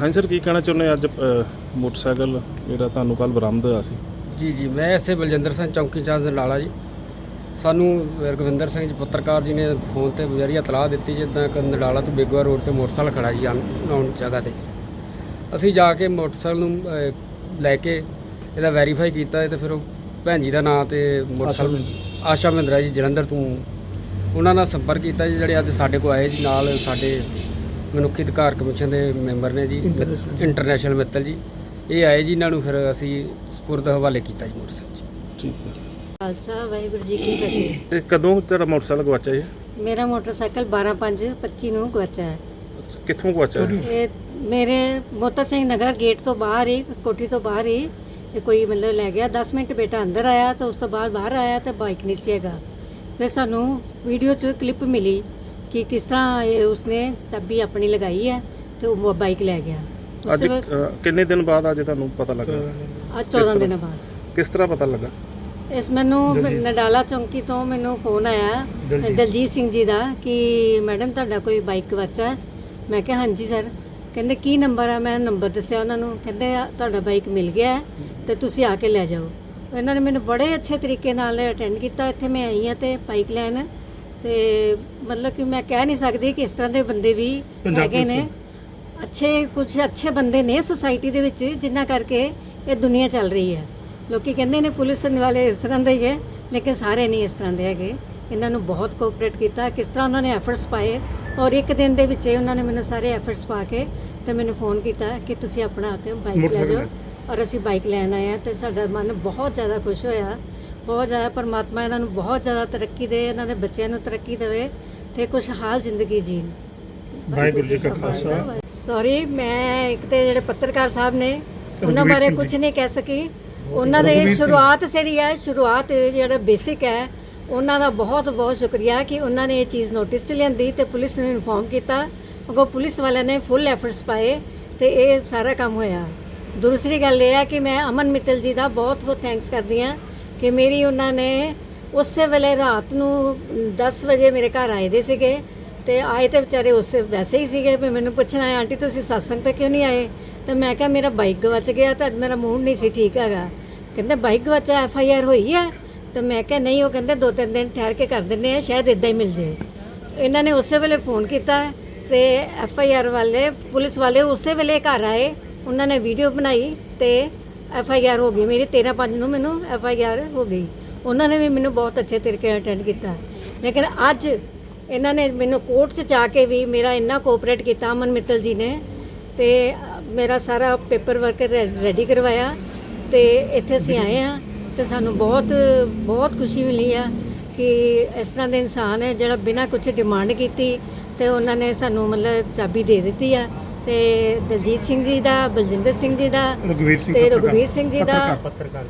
ਹਾਂਜੀ ਸਰ ਕੀ ਕਹਿਣਾ ਚਾਹੁੰਦੇ ਹੋ? ਅੱਜ ਅ, ਮੋਟਰਸਾਈਕਲ ਜਿਹੜਾ ਤੁਹਾਨੂੰ ਕੱਲ ਬਰਾਮਦ ਹੋਇਆ ਸੀ। ਜੀ ਜੀ ਮੈਂ ਇਸੇ ਬਲਜਿੰਦਰ ਸਿੰਘ ਚੌਂਕੀ ਚਾਰਜ ਲਾਲਾ ਜੀ। ਸਾਨੂੰ ਰਗਵਿੰਦਰ ਸਿੰਘ ਜੀ ਪੱਤਰਕਾਰ ਜੀ ਨੇ ਫੋਨ ਤੇ ਬਜਰੀਆ ਇਤਲਾਹ ਦਿੱਤੀ ਜਿੱਦਾਂ ਕਿ ਨਡਾਲਾ ਤੋਂ ਬੇਗਵਾ ਰੋਡ ਤੇ ਮੋਟਰਸਾਈਕਲ ਖੜਾ ਜੀ ਅਨਨੋਨ ਜਗ੍ਹਾ ਤੇ। ਅਸੀਂ ਜਾ ਕੇ ਮੋਟਰਸਾਈਕਲ ਨੂੰ ਅਹ, ਲੈ ਕੇ ਇਹਦਾ ਵੈਰੀਫਾਈ ਕੀਤਾ ਤੇ ਫਿਰ ਉਹ ਭੈਣ ਜੀ ਦਾ ਨਾਂ ਤੇ ਮੋਟਰਸਾਈਕਲ ਆਸ਼ਾ ਮਹਿੰਦਰਾ ਜੀ ਜਲੰਧਰ ਤੋਂ ਉਹਨਾਂ ਨਾਲ ਸੰਪਰਕ ਕੀਤਾ ਜੀ ਜਿਹੜੇ ਅੱਜ ਸਾਡੇ ਕੋਲ ਆਏ ਜੀ ਨਾਲ ਸਾਡੇ ਮਨੁੱਖੀ ਅਧਿਕਾਰ ਕਮਿਸ਼ਨ ਦੇ ਮੈਂਬਰ ਨੇ ਜੀ ਇੰਟਰਨੈਸ਼ਨਲ ਮਿੱਤਲ ਜੀ। ਇਹ ਆਏ ਜੀ ਇਹਨਾਂ ਨੂੰ ਫਿਰ ਅਸੀਂ ਸਪੁਰਦ ਹਵਾਲੇ ਕੀਤਾ ਜੀ ਮੋਟਰਸਾਈਕਲ ਜੀ। ਠੀਕ ਹੈ ਖਾਲਸਾ ਵਾਹਿਗੁਰੂ ਜੀ ਕੀ ਫਤਿਹ। ਇਹ ਕਦੋਂ ਤੁਹਾਡਾ ਮੋਟਰਸਾਈਕਲ ਗਵਾਚਿਆ ਜੀ? ਮੇਰਾ ਮੋਟਰਸਾਈਕਲ 12/5/25 ਨੂੰ ਗਵਾਚਾ ਹੈ। ਕਿੱਥੋਂ ਗਵਾਚਿਆ ਇਹ ਮੇਰੇ ਮੋਤਾ ਸਿੰਘ ਨਗਰ ਗੇਟ ਤੋਂ ਬਾਹਰ ਹੀ ਕੋਠੀ ਤੋਂ ਬਾਹਰ ਹੀ ਇਹ ਕੋਈ ਮਤਲਬ ਲੈ ਗਿਆ। 10 ਮਿੰਟ ਬੇਟਾ ਅੰਦਰ ਆਇਆ ਤਾਂ ਉਸ ਤੋਂ ਬਾਅਦ ਬਾਹਰ ਆਇਆ ਤੇ ਬਾਈਕ ਨਹੀਂ ਸੀ ਹੈਗਾ। ਫਿਰ ਸਾਨੂੰ ਵੀਡੀਓ 'ਚ ਕਲਿੱਪ ਮਿਲੀ। ਕਿ ਕਿਸ ਤਰ੍ਹਾਂ ਇਹ ਉਸਨੇ ਚਾਬੀ ਆਪਣੀ ਲਗਾਈ ਹੈ ਤੇ ਉਹ ਬਾਈਕ ਲੈ ਗਿਆ। ਉਸ ਅੱਜ ਅ, ਕਿੰਨੇ ਦਿਨ ਬਾਅਦ ਅੱਜ ਤੁਹਾਨੂੰ ਪਤਾ ਲੱਗਾ? ਅੱਜ 14 ਦਿਨਾਂ ਬਾਅਦ। ਕਿਸ ਤਰ੍ਹਾਂ ਪਤਾ ਲੱਗਾ? ਇਸ ਮੈਨੂੰ ਨਡਾਲਾ ਚੌਂਕੀ ਤੋਂ ਮੈਨੂੰ ਫੋਨ ਆਇਆ ਦਲਜੀਤ। ਸਿੰਘ ਜੀ ਦਾ ਕਿ ਮੈਡਮ ਤੁਹਾਡਾ ਕੋਈ ਬਾਈਕ ਗਵਾਚਾ ਹੈ? ਮੈਂ ਕਿਹਾ ਹਾਂਜੀ ਸਰ ਕਹਿੰਦੇ ਕੀ ਨੰਬਰ ਆ? ਮੈਂ ਨੰਬਰ ਦੱਸਿਆ ਉਹਨਾਂ ਨੂੰ। ਕਹਿੰਦੇ ਆ, ਤੁਹਾਡਾ ਬਾਈਕ ਮਿਲ ਗਿਆ ਹੈ ਤੇ ਤੁਸੀਂ ਆ ਕੇ ਲੈ ਜਾਓ। ਇਹਨਾਂ ਨੇ ਮੈਨੂੰ ਬੜੇ ਅੱਛੇ ਤਰੀਕੇ ਨਾਲ ਅਟੈਂਡ ਕੀਤਾ। ਇੱਥੇ ਮੈਂ ਆਈ ਹਾਂ ਤੇ ਬਾਈਕ ਲੈਣ। ਤੇ ਮਤਲਬ ਕਿ ਮੈਂ ਕਹਿ ਨਹੀਂ ਸਕਦੀ ਕਿ ਇਸ ਤਰ੍ਹਾਂ ਦੇ ਬੰਦੇ ਵੀ ਹੈਗੇ ਨੇ। ਅੱਛੇ ਕੁਝ ਅੱਛੇ ਬੰਦੇ ਨੇ ਸੁਸਾਇਟੀ ਦੇ ਵਿੱਚ ਜਿੰਨਾ ਕਰਕੇ ਇਹ ਦੁਨੀਆ ਚੱਲ ਰਹੀ ਹੈ। ਲੋਕੀ ਕਹਿੰਦੇ ਨੇ ਪੁਲਿਸ ਵਾਲੇ ਇਸ ਤਰ੍ਹਾਂ ਦੇ ਹੀ ਹੈ ਲੇਕਿਨ ਸਾਰੇ ਨਹੀਂ ਇਸ ਤਰ੍ਹਾਂ ਦੇ ਹੈਗੇ। ਇਹਨਾਂ ਨੂੰ ਬਹੁਤ ਕੋਆਪਰੇਟ ਕੀਤਾ ਕਿਸ ਤਰ੍ਹਾਂ ਉਹਨਾਂ ਨੇ ਐਫਰਟਸ ਪਾਏ। ਔਰ ਇੱਕ ਦਿਨ ਦੇ ਵਿੱਚ ਉਹਨਾਂ ਨੇ ਮੈਨੂੰ ਸਾਰੇ ਐਫਰਟਸ ਪਾ ਕੇ ਤੇ ਮੈਨੂੰ ਫੋਨ ਕੀਤਾ ਕਿ ਤੁਸੀਂ ਆਪਣਾ ਕੇ ਬਾਈਕ ਲੈ ਜਾਓ। ਔਰ ਅਸੀਂ ਬਾਈਕ ਲੈਣ ਆਏ ਆ ਤੇ ਸਾਡਾ ਮਨ ਬਹੁਤ ਜ਼ਿਆਦਾ ਖੁਸ਼ ਹੋਇਆ। ਬਹੁਤ ਜ਼ਿਆਦਾ ਪਰਮਾਤਮਾ ਇਹਨਾਂ ਨੂੰ ਬਹੁਤ ਜ਼ਿਆਦਾ ਤਰੱਕੀ ਦੇ ਇਹਨਾਂ ਦੇ ਬੱਚਿਆਂ ਨੂੰ ਤਰੱਕੀ ਦੇਵੇ ਤੇ ਖੁਸ਼ਹਾਲ ਜ਼ਿੰਦਗੀ ਜੀਣ। ਵਾਹਿਗੁਰੂ ਜੀ ਕਾ ਖਾਲਸਾ। ਸੌਰੀ ਮੈਂ ਇੱਕ ਤੇ ਜਿਹੜੇ ਪੱਤਰਕਾਰ ਸਾਹਿਬ ਨੇ ਉਹਨਾਂ ਬਾਰੇ ਕੁਝ ਨਹੀਂ ਕਹਿ ਸਕੀ। ਉਹਨਾਂ ਦੇ ਸ਼ੁਰੂਆਤ ਸਰੀ ਹੈ ਸ਼ੁਰੂਆਤ ਜਿਹੜਾ ਬੇਸਿਕ ਹੈ ਉਹਨਾਂ ਦਾ ਬਹੁਤ ਬਹੁਤ ਸ਼ੁਕਰੀਆ ਕਿ ਉਹਨਾਂ ਨੇ ਇਹ ਚੀਜ਼ ਨੋਟਿਸ 'ਚ ਲਿਆਂਦੀ ਤੇ ਪੁਲਿਸ ਨੂੰ ਇਨਫੋਰਮ ਕੀਤਾ। ਅਗੋ ਪੁਲਿਸ ਵਾਲਿਆਂ ਨੇ ਫੁੱਲ ਐਫਰਟਸ ਪਾਏ ਤੇ ਇਹ ਸਾਰਾ ਕੰਮ ਹੋਇਆ। ਦੂਸਰੀ ਗੱਲ ਇਹ ਹੈ ਕਿ ਮੈਂ ਅਮਨ ਮਿੱਤਲ ਜੀ ਦਾ ਬਹੁਤ ਬਹੁਤ ਥੈਂਕਸ ਕਰਦੀ ਹਾਂ। ਕਿ ਮੇਰੀ ਉਹਨਾਂ ਨੇ ਉਸੇ ਵੇਲੇ ਰਾਤ ਨੂੰ 10 ਵਜੇ ਮੇਰੇ ਘਰ ਆਏ ਦੇ ਸੀਗੇ ਤੇ ਆਏ ਤੇ ਵਿਚਾਰੇ ਉਸੇ ਵੈਸੇ ਹੀ ਸੀਗੇ ਵੀ ਮੈਨੂੰ ਪੁੱਛਣਾ ਆਏ ਆਂਟੀ, ਤੁਸੀਂ satsang ਤੇ ਕਿਉਂ ਨਹੀਂ ਆਏ? ਤੇ ਮੈਂ ਕਿਹਾ, ਮੇਰਾ ਬਾਈਕ ਗਵਾਚ ਗਿਆ ਤਾਂ ਅੱਜ ਮੇਰਾ ਮੂਡ ਨਹੀਂ ਸੀ ਠੀਕ ਹੈਗਾ। ਕਹਿੰਦੇ ਬਾਈਕ ਗਵਾਚਾ ਐਫ ਆਈ ਆਰ ਹੋਈ ਹੈ ਤੇ ਮੈਂ ਕਿਹਾ, ਨਹੀਂ, ਉਹ ਕਹਿੰਦੇ, ਦੋ ਤਿੰਨ ਦਿਨ ਠਹਿਰ ਕੇ ਕਰ ਦਿੰਦੇ ਆ, ਸ਼ਾਇਦ ਇਦਾਂ ਹੀ ਮਿਲ ਜੇ। ਇਹਨਾਂ ਨੇ ਉਸੇ ਵੇਲੇ ਫੋਨ ਕੀਤਾ ਤੇ ਐਫ ਆਈ ਆਰ ਵਾਲੇ, ਪੁਲਿਸ ਵਾਲੇ ਉਸੇ ਵੇਲੇ ਘਰ ਆਏ, ਉਹਨਾਂ ਨੇ ਵੀਡੀਓ ਬਣਾਈ ਤੇ ਐਫ ਆਈ ਆਰ ਹੋ ਗਈ ਮੇਰੀ 13 5 ਨੂੰ ਮੈਨੂੰ ਐਫ ਆਈ ਆਰ ਹੋ ਗਈ। ਉਹਨਾਂ ਨੇ ਵੀ ਮੈਨੂੰ ਬਹੁਤ ਅੱਛੇ ਤਰੀਕੇ ਨਾਲ ਅਟੈਂਡ ਕੀਤਾ। ਲੇਕਿਨ ਅੱਜ ਇਹਨਾਂ ਨੇ ਮੈਨੂੰ ਕੋਰਟ 'ਚ ਜਾ ਕੇ ਵੀ ਮੇਰਾ ਇੰਨਾ ਕੋਆਪਰੇਟ ਕੀਤਾ ਅਮਨ ਮਿੱਤਲ ਜੀ ਨੇ, ਤੇ ਮੇਰਾ ਸਾਰਾ ਪੇਪਰ ਵਰਕ ਰੈਡੀ ਕਰਵਾਇਆ, ਤੇ ਇੱਥੇ ਅਸੀਂ ਆਏ ਆ ਤੇ ਸਾਨੂੰ ਬਹੁਤ ਬਹੁਤ ਖੁਸ਼ੀ ਮਿਲੀ ਆ ਕਿ ਇਸ ਤਰ੍ਹਾਂ ਦੇ ਇਨਸਾਨ ਹੈ ਜਿਹੜਾ ਬਿਨਾਂ ਕੁਝ ਡਿਮਾਂਡ ਕੀਤੀ ਤੇ ਉਹਨਾਂ ਨੇ ਸਾਨੂੰ ਮਤਲਬ ਚਾਬੀ ਦੇ ਦਿੱਤੀ ਆ। ਤੇ ਦਲਜੀਤ ਸਿੰਘ ਜੀ ਦਾ ਬਲਜਿੰਦਰ ਸਿੰਘ ਜੀ ਦਾ ਰਘਵੀਰ ਸਿੰਘ ਤੇ ਰਘੁਵੀਰ ਸਿੰਘ ਜੀ ਦਾ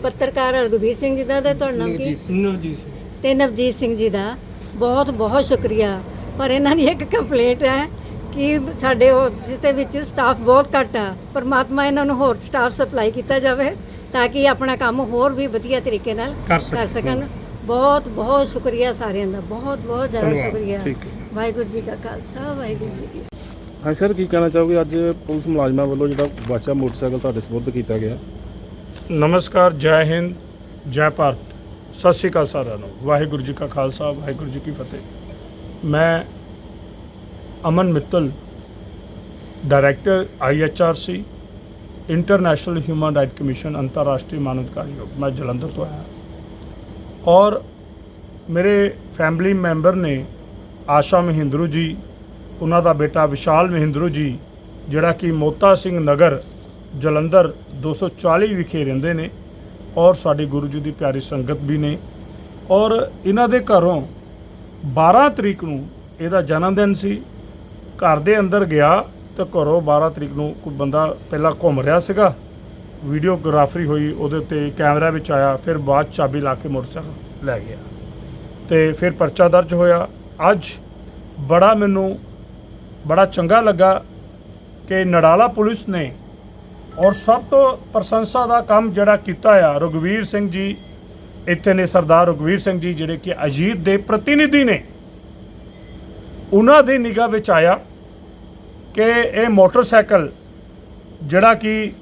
ਪੱਤਰਕਾਰ। ਰਘੁਵੀਰ ਸਿੰਘ ਜੀ ਦਾ ਤੇ ਤੁਹਾਡਾ ਨਾਮ ਕੀ? ਨਵਜੀਤ ਸਿੰਘ ਤੇ ਨਵਜੀਤ ਸਿੰਘ ਜੀ ਦਾ। ਬਹੁਤ ਬਹੁਤ ਸ਼ੁਕਰੀਆ। ਪਰ ਇਹਨਾਂ ਦੀ ਇੱਕ ਕੰਪਲੇਂਟ ਹੈ ਕਿ ਸਾਡੇ ਆਫਿਸ ਦੇ ਵਿੱਚ ਸਟਾਫ ਬਹੁਤ ਘੱਟ ਆ। ਪਰਮਾਤਮਾ ਇਹਨਾਂ ਨੂੰ ਹੋਰ ਸਟਾਫ ਸਪਲਾਈ ਕੀਤਾ ਜਾਵੇ ਤਾਂ ਕਿ ਆਪਣਾ ਕੰਮ ਹੋਰ ਵੀ ਵਧੀਆ ਤਰੀਕੇ ਨਾਲ ਕਰ ਸਕਣ। ਬਹੁਤ ਬਹੁਤ ਸ਼ੁਕਰੀਆ ਸਾਰਿਆਂ ਦਾ। ਬਹੁਤ ਬਹੁਤ ਜ਼ਿਆਦਾ। ਸ਼ੁਕਰੀਆ। ਵਾਹਿਗੁਰੂ ਜੀ ਕਾ ਖਾਲਸਾ ਵਾਹਿਗੁਰੂ ਜੀ ਕੀ ਹਾਂ ਸਰ, ਕੀ ਕਹਿਣਾ ਚਾਹੋਗੇ? ਅੱਜ ਪੁਲਿਸ ਮੁਲਾਜ਼ਮਾਂ ਵੱਲੋਂ ਜਿਹੜਾ ਗਵਾਚਾ ਮੋਟਰਸਾਈਕਲ ਤੁਹਾਡੇ ਸਪੁਰਦ ਕੀਤਾ ਗਿਆ। ਨਮਸਕਾਰ, ਜੈ ਹਿੰਦ, ਜੈ ਭਾਰਤ। ਸਤਿ ਸ਼੍ਰੀ ਅਕਾਲ ਸਾਰਿਆਂ ਨੂੰ। ਵਾਹਿਗੁਰੂ ਜੀ ਕਾ ਖਾਲਸਾ, ਵਾਹਿਗੁਰੂ ਜੀ ਕੀ ਫਤਿਹ। ਮੈਂ Aman Mittal, director IHRC international human right commission, ਅੰਤਰਰਾਸ਼ਟਰੀ ਮਾਨਵਾਧਿਕਾਰ ਆਯੋਗ। ਮੈਂ ਜਲੰਧਰ ਤੋਂ ਆਇਆ। ਔਰ ਮੇਰੇ ਫੈਮਿਲੀ ਮੈਂਬਰ ਨੇ ਆਸ਼ਾ ਮਹਿੰਦਰੂ ਜੀ ਉਹਨਾਂ ਦਾ ਬੇਟਾ ਵਿਸ਼ਾਲ ਮਹਿੰਦਰੂ ਜੀ, ਜਿਹੜਾ ਕਿ ਮੋਤਾ ਸਿੰਘ ਨਗਰ, ਜਲੰਧਰ 240 ਵਿਖੇ ਰਹਿੰਦੇ ਨੇ ਔਰ ਸਾਡੇ ਗੁਰੂ ਜੀ ਦੀ ਪਿਆਰੀ ਸੰਗਤ ਵੀ ਨੇ। ਔਰ ਇਹਨਾਂ ਦੇ ਘਰੋਂ 12 ਤਰੀਕ ਨੂੰ ਇਹਦਾ ਜਨਮ ਦਿਨ ਸੀ। ਘਰ ਦੇ ਅੰਦਰ ਗਿਆ ਤੇ ਘਰੋਂ 12 ਤਰੀਕ ਨੂੰ ਕੋਈ ਬੰਦਾ ਪਹਿਲਾਂ ਘੁੰਮ ਰਿਹਾ ਸੀਗਾ। ਵੀਡੀਓਗ੍ਰਾਫਰੀ ਹੋਈ, ਉਹਦੇ ਉੱਤੇ ਕੈਮਰਾ ਵਿੱਚ ਆਇਆ, ਫਿਰ ਬਾਅਦ 'ਚ ਚਾਬੀ ਲਾ ਕੇ ਮੋਟਰਸਾਈਕਲ ਲੈ ਗਿਆ। ਤੇ ਫਿਰ ਪਰਚਾ ਦਰਜ ਹੋਇਆ। ਅੱਜ ਬੜਾ ਮੈਨੂੰ ਬੜਾ ਚੰਗਾ ਲੱਗਾ ਕਿ ਨੜਾਲਾ ਪੁਲਿਸ ਨੇ ਔਰ ਸਭ ਤੋਂ ਪ੍ਰਸ਼ੰਸਾ ਦਾ ਕੰਮ ਜਿਹੜਾ ਕੀਤਾ ਆ ਰਘਵੀਰ ਸਿੰਘ ਜੀ ਇੱਥੇ ਨੇ ਸਰਦਾਰ ਰਘਵੀਰ ਸਿੰਘ ਜੀ ਜਿਹੜੇ ਕਿ ਅਜੀਤ ਦੇ ਪ੍ਰਤੀਨਿਧੀ ਨੇ ਉਹਨਾਂ ਦੀ ਨਿਗਾਹ ਵਿੱਚ ਆਇਆ ਕਿ ਇਹ ਮੋਟਰਸਾਈਕਲ ਜਿਹੜਾ ਕਿ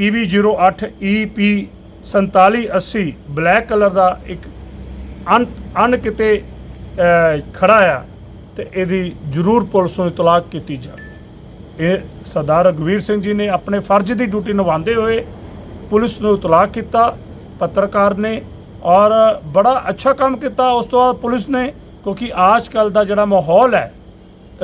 PB08 EP 4780 ਬਲੈਕ ਕਲਰ ਦਾ ਇੱਕ ਅਨ ਅਨ ਕਿਤੇ ਅਹ, ਖੜਾ ਆ। ਤੇ ਇਹਦੀ ਜ਼ਰੂਰ ਪੁਲਿਸ ਨੂੰ ਇਤਲਾਕ ਕੀਤੀ ਜਾਵੇ। ਇਹ ਸਰਦਾਰ ਰਘਵੀਰ ਸਿੰਘ ਜੀ ਨੇ ਆਪਣੇ ਫਰਜ਼ ਦੀ ਡਿਊਟੀ ਨਿਭਾਉਂਦੇ ਹੋਏ ਪੁਲਿਸ ਨੂੰ ਇਤਲਾਕ ਕੀਤਾ, ਪੱਤਰਕਾਰ ਨੇ, ਔਰ ਬੜਾ ਅੱਛਾ ਕੰਮ ਕੀਤਾ। ਉਸ ਤੋਂ ਬਾਅਦ ਪੁਲਿਸ ਨੇ, ਕਿਉਂਕਿ ਅੱਜ ਕੱਲ ਦਾ ਜਿਹੜਾ ਮਾਹੌਲ ਹੈ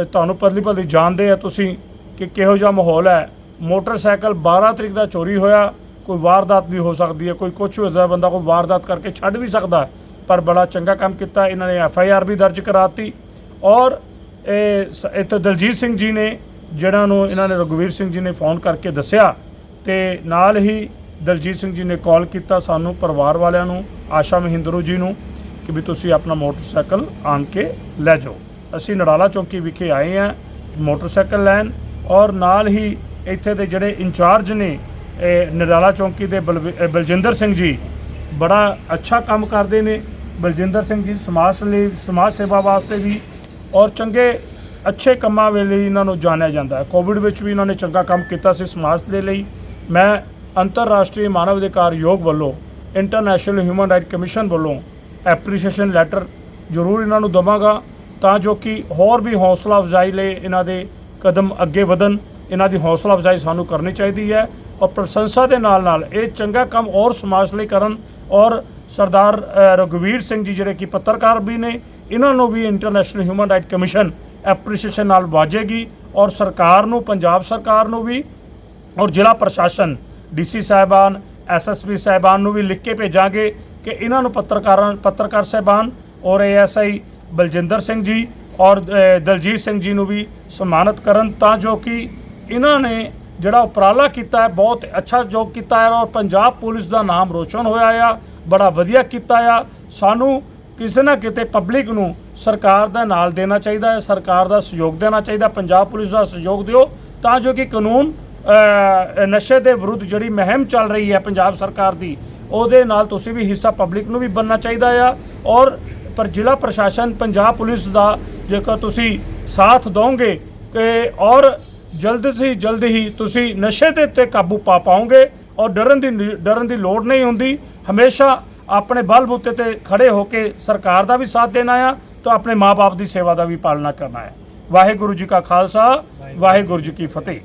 ਤੁਹਾਨੂੰ ਪਤਲੀ ਪਰਲੀ ਜਾਣਦੇ ਆ ਤੁਸੀਂ ਕਿ ਕਿਹੋ ਜਿਹਾ ਮਾਹੌਲ ਹੈ। ਮੋਟਰਸਾਈਕਲ 12 ਤਰੀਕ ਦਾ ਚੋਰੀ ਹੋਇਆ, ਕੋਈ ਵਾਰਦਾਤ ਵੀ ਹੋ ਸਕਦੀ ਹੈ, ਕੋਈ ਕੁਝ ਵੀ ਹੁੰਦਾ ਬੰਦਾ ਕੋਈ ਵਾਰਦਾਤ ਕਰਕੇ ਛੱਡ ਵੀ ਸਕਦਾ, ਪਰ ਬੜਾ ਚੰਗਾ ਕੰਮ ਕੀਤਾ। ਇਹਨਾਂ ਨੇ ਐਫ ਆਈ ਆਰ ਵੀ ਦਰਜ ਕਰਾਤੀ। ਔਰ ਇਹ ਸ- ਇੱਥੇ ਦਲਜੀਤ ਸਿੰਘ ਜੀ ਨੇ, ਜਿਹੜਾ ਨੂੰ ਇਹਨਾਂ ਨੇ ਰਘੁਵੀਰ ਸਿੰਘ ਜੀ ਨੇ ਫੋਨ ਕਰਕੇ ਦੱਸਿਆ ਤੇ ਨਾਲ ਹੀ ਦਲਜੀਤ ਸਿੰਘ ਜੀ ਨੇ ਕਾਲ ਕੀਤਾ ਸਾਨੂੰ ਪਰਿਵਾਰ ਵਾਲਿਆਂ ਨੂੰ, ਆਸ਼ਾ ਮਹਿੰਦਰੂ ਜੀ ਨੂੰ, ਕਿ ਵੀ ਤੁਸੀਂ ਆਪਣਾ ਮੋਟਰਸਾਈਕਲ ਆਣ ਕੇ ਲੈ ਜਾਓ। ਅਸੀਂ ਨੜਾਲਾ ਚੌਂਕੀ ਵਿਖੇ ਆਏ ਹਾਂ, ਮੋਟਰਸਾਈਕਲ ਲੈਣ ਔਰ ਨਾਲ ਹੀ ਇੱਥੇ ਦੇ ਜਿਹੜੇ ਇੰਚਾਰਜ ਨੇ, ਇਹ ਨੜਾਲਾ ਚੌਂਕੀ ਦੇ ਬਲਵੀ- ਬਲਜਿੰਦਰ ਸਿੰਘ ਜੀ, ਬੜਾ ਅੱਛਾ ਕੰਮ ਕਰਦੇ ਨੇ। ਬਲਜਿੰਦਰ ਸਿੰਘ ਜੀ ਸਮਾਜ ਲਈ ਸਮਾਜ ਸੇਵਾ ਵਾਸਤੇ ਵੀ ਔਰ ਚੰਗੇ ਅੱਛੇ ਕੰਮਾਂ ਵੇਲੇ ਇਹਨਾਂ ਨੂੰ ਜਾਣਿਆ ਜਾਂਦਾ ਹੈ। ਕੋਵਿਡ ਵਿੱਚ ਵੀ ਇਹਨਾਂ ਨੇ ਚੰਗਾ ਕੰਮ ਕੀਤਾ ਸੀ ਸਮਾਜ ਦੇ ਲਈ। ਮੈਂ ਅੰਤਰਰਾਸ਼ਟਰੀ ਮਾਨਵ ਅਧਿਕਾਰ ਯੋਗ ਵੱਲੋਂ ਇੰਟਰਨੈਸ਼ਨਲ ਹਿਊਮਨ ਰਾਈਟ ਕਮਿਸ਼ਨ ਵੱਲੋਂ ਐਪਰੀਸ਼ੀਏਸ਼ਨ ਲੈਟਰ ਜ਼ਰੂਰ ਇਹਨਾਂ ਨੂੰ ਦਵਾਂਗਾ ਤਾਂ ਜੋ ਕਿ ਹੋਰ ਵੀ ਹੌਸਲਾ ਅਫਜ਼ਾਈ ਲਈ ਇਹਨਾਂ ਦੇ ਕਦਮ ਅੱਗੇ ਵਧਣ। ਇਹਨਾਂ ਦੀ ਹੌਸਲਾ ਅਫਜ਼ਾਈ ਸਾਨੂੰ ਕਰਨੀ ਚਾਹੀਦੀ ਹੈ ਔਰ ਪ੍ਰਸ਼ੰਸਾ ਦੇ ਨਾਲ ਨਾਲ ਇਹ ਚੰਗਾ ਕੰਮ ਔਰ ਸਮਾਜ ਲਈ ਕਰਨ। ਔਰ ਸਰਦਾਰ ਅ, ਸਿੰਘ ਜੀ ਜਿਹੜੇ ਕਿ ਪੱਤਰਕਾਰ ਵੀ ਨੇ ਇਹਨਾਂ ਨੂੰ ਵੀ international human right commission appreciation ਨਾਲ ਵਾਜੇਗੀ ਔਰ ਸਰਕਾਰ ਨੂੰ, ਪੰਜਾਬ ਸਰਕਾਰ ਨੂੰ ਵੀ ਔਰ ਜ਼ਿਲ੍ਹਾ ਪ੍ਰਸ਼ਾਸਨ ਡੀਸੀ ਸਾਹਿਬਾਨ ਐਸਐਸਪੀ ਸਾਹਿਬਾਨ ਨੂੰ ਵੀ ਲਿਖ ਕੇ ਭੇਜਾਂਗੇ ਕਿ ਇਹਨਾਂ ਨੂੰ ਪੱਤਰਕਾਰਾਂ, ਪੱਤਰਕਾਰ ਸਾਹਿਬਾਨ ਔਰ ਏਐਸਆਈ ਬਲਜਿੰਦਰ ਸਿੰਘ ਜੀ ਔਰ ਦਲਜੀਤ ਸਿੰਘ ਜੀ ਨੂੰ ਵੀ ਸਨਮਾਨਿਤ ਕਰਨ ਤਾਂ ਜੋ ਕਿ ਇਹਨਾਂ ਨੇ ਜਿਹੜਾ ਉਪਰਾਲਾ ਕੀਤਾ ਹੈ, ਬਹੁਤ ਅੱਛਾ ਜੋ ਕੀਤਾ ਹੈ ਔਰ ਪੰਜਾਬ ਪੁਲਿਸ ਦਾ ਨਾਮ ਰੋਸ਼ਨ ਹੋਇਆ ਆ, ਬੜਾ ਵਧੀਆ ਕੀਤਾ ਆ। ਸਾਨੂੰ ਕਿਸੇ ਨਾ ਕਿਤੇ ਪਬਲਿਕ ਨੂੰ ਸਰਕਾਰ ਦਾ ਨਾਲ ਦੇਣਾ ਚਾਹੀਦਾ ਹੈ, ਸਰਕਾਰ ਦਾ ਸਹਿਯੋਗ ਦੇਣਾ ਚਾਹੀਦਾ ਪੰਜਾਬ ਪੁਲਿਸ ਦਾ ਸਹਿਯੋਗ ਦਿਓ ਤਾਂ ਜੋ ਕਿ ਕਾਨੂੰਨ ਨਸ਼ੇ ਦੇ ਵਿਰੁੱਧ ਜਿਹੜੀ ਮੁਹਿੰਮ ਚੱਲ ਰਹੀ ਹੈ ਪੰਜਾਬ ਸਰਕਾਰ ਦੀ, ਉਹਦੇ ਨਾਲ ਤੁਸੀਂ ਵੀ ਹਿੱਸਾ ਪਬਲਿਕ ਨੂੰ ਵੀ ਬਣਨਾ ਚਾਹੀਦਾ ਆ। ਔਰ ਪਰ ਜ਼ਿਲ੍ਹਾ ਪ੍ਰਸ਼ਾਸਨ, ਪੰਜਾਬ ਪੁਲਿਸ ਦਾ ਜੇਕਰ ਤੁਸੀਂ ਸਾਥ ਦੋਗੇ ਕਿ ਔਰ ਜਲਦ ਤੋਂ ਜਲਦ ਹੀ ਤੁਸੀਂ ਨਸ਼ੇ ਦੇ ਉੱਤੇ ਕਾਬੂ ਪਾ ਪਾਓਗੇ ਔਰ ਡਰਨ ਦੀ ਡਰਨ ਦੀ ਲੋੜ ਨਹੀਂ ਹੁੰਦੀ, ਹਮੇਸ਼ਾ ਆਪਣੇ ਬਲਬੂਤੇ ਤੇ ਖੜੇ ਹੋ ਕੇ ਸਰਕਾਰ ਦਾ ਵੀ ਸਾਥ ਦੇਣਾ ਆ ਤਾਂ ਆਪਣੇ ਮਾਪੇ ਦੀ ਸੇਵਾ ਦਾ ਵੀ ਪਾਲਣਾ ਕਰਨਾ ਹੈ। ਵਾਹਿਗੁਰੂ ਜੀ ਕਾ ਖਾਲਸਾ ਵਾਹਿਗੁਰੂ ਜੀ ਕੀ ਫਤਿਹ।